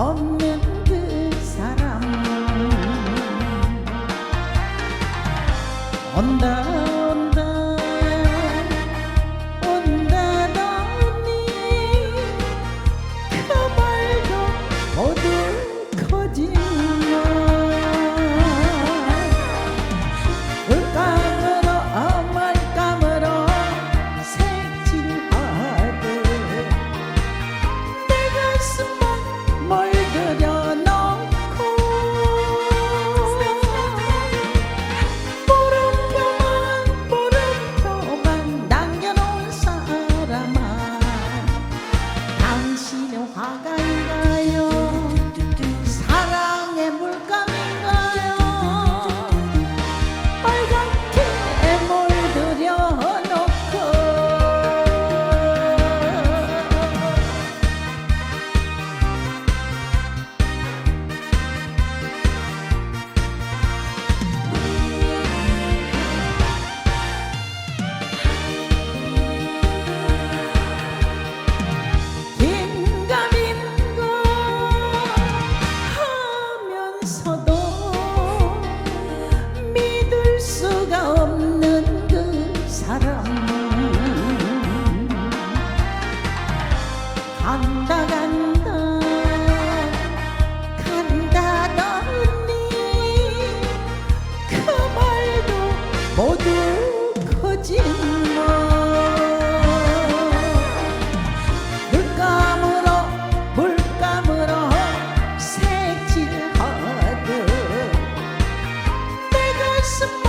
없는 그 사람. 온다. 하면서도 믿을 수가 없는 그 사람. 간다간 disappointed.